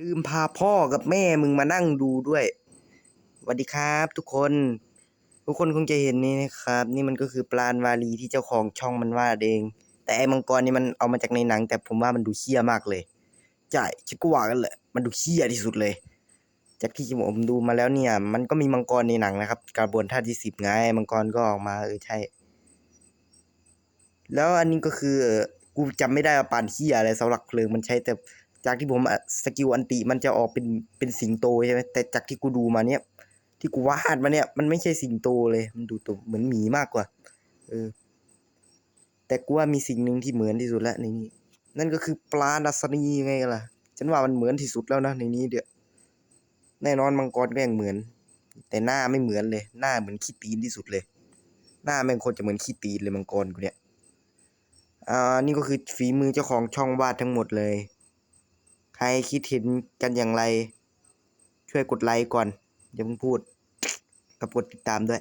ลืมพาพ่อกับแม่มึงมานั่งดูด้วยสวัสดีครับทุกคน ทุกคนคงจะเห็นนี่นะครับ นี่มันก็คือปราณวาลีที่เจ้าของช่องมันวาดเอง แต่ไอ้มังกรนี่มันเอามาจากในหนัง แต่ผมว่ามันดูเหี้ยมากเลยใช่คิดก็ว่ากันแหละมันดูเหี้ยที่สุดเลย จากที่ผมดูมาแล้วเนี่ย มันก็มีมังกรในหนังนะครับ กระบวนท่าที่สิบไงมังกรก็ออกมาเออใช่ แล้วอันนี้ก็คือกูจำไม่ได้ว่าปานเหี้ยอะไรเสาหลักเพลิงมันใช้แต่ จากที่ผมสกิลอันติมันจะออกเป็นเป็นสิงโตใช่ไหมแต่จากที่กูดูมาเนี่ยที่กูวาดมาเนี่ยมันไม่ใช่สิงโตเลย มันดูตัวเหมือนหมีมากกว่า เออ แต่กูว่ามีสิ่งหนึ่งที่เหมือนที่สุดแล้วในนี้ นั่นก็คือปลาดัสนีไงกันล่ะ ฉันว่ามันเหมือนที่สุดแล้วนะในนี้เดี๋ยวแน่นอนมังกรก็ยังเหมือน แต่หน้าไม่เหมือนเลย หน้าเหมือนขี้ตีนที่สุดเลย หน้าแม่งโคนจะเหมือนขี้ตีนเลยมังกรกูเนี่ยอ่านี่ก็คือฝีมือเจ้าของช่องวาดทั้งหมดเลย รคิดเห็นกันอย่างไร ช่วยกดไลค์ก่อนอย่าเพิ่งพูด กับกดติดตามด้วย